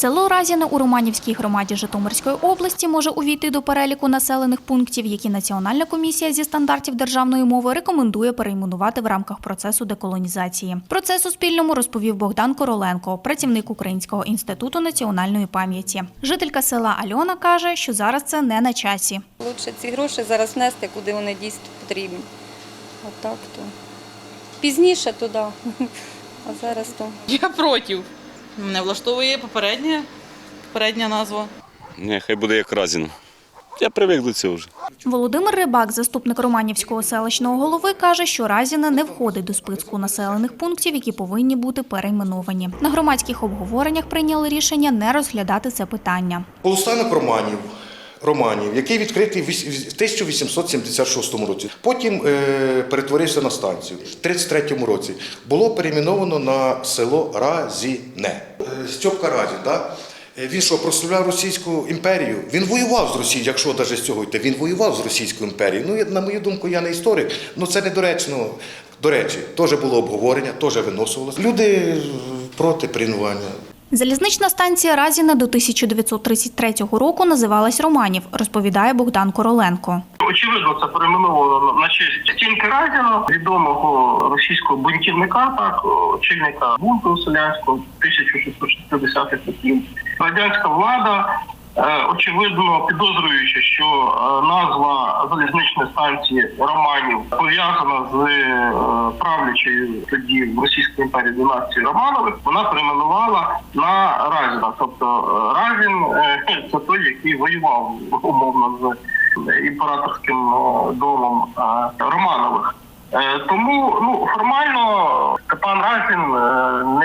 Село Разіне у Романівській громаді Житомирської області може увійти до переліку населених пунктів, які Національна комісія зі стандартів державної мови рекомендує перейменувати в рамках процесу деколонізації. Про це Суспільному розповів Богдан Короленко, працівник Українського інституту національної пам'яті. Жителька села Альона каже, що зараз це не на часі. Лучше ці гроші зараз нести, куди вони дійсно потрібні. А так то пізніше туди, а зараз то. Я проти. Мене влаштовує попередня, попередня назва. Ні, хай буде як Разіно. Я привик до цього вже. Володимир Рибак, заступник Романівського селищного голови, каже, що Разіна не входить до списку населених пунктів, які повинні бути перейменовані. На громадських обговореннях прийняли рішення не розглядати це питання. Полустанок Романів, Романів, який відкритий в 1876 році. Потім е, перетворився на станцію. В 33 році було перейменовано на село Разіне. Е, Стьопка Разін, да? Е, він що, прославляв Російську імперію? Він воював з Росією, якщо навіть з цього йти. Він воював з Російською імперією. Ну, на мою думку, я не історик, але це недоречно. До речі, теж було обговорення, теж виносилося. Люди проти перейменування. Залізнична станція Разіна до 1933 року називалась Романів, розповідає Богдан Короленко. Очевидно, це перейменовано на честь тільки Разіна, відомого російського бунтівника, так очільника бунту селянського 1660-х років. Радянська влада, очевидно, підозрюючи, що е, назва залізничної станції Романів пов'язана з е, правлячою тоді в Російській імперії династії Романових, вона перейменувала на Разіна. Тобто е, Разін е, це той, який воював умовно з імператорським е, домом е, Романових. Е, Тому ну формально Степан Разін е,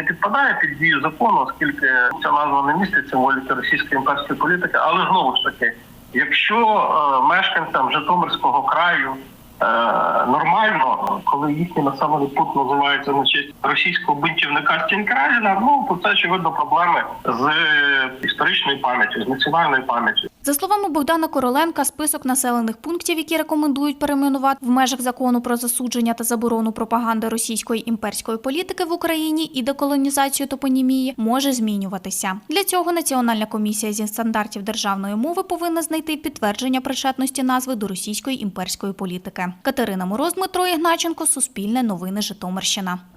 підпадає під дію закону, оскільки ця назва не містить символіки російської імперської політики. Але знову ж таки, якщо е, мешканцям Житомирського краю е, нормально, коли їхній населений пункт називається на честь російського бунтівника Стінкразіна, ну то це очевидно проблеми з історичною пам'яттю, з національною пам'яттю. За словами Богдана Короленка, список населених пунктів, які рекомендують перейменувати в межах закону про засудження та заборону пропаганди російської імперської політики в Україні і деколонізацію топонімії, може змінюватися. Для цього Національна комісія зі стандартів державної мови повинна знайти підтвердження причетності назви до російської імперської політики. Катерина Мороз, Дмитро Ігначенко, Суспільне новини Житомирщина.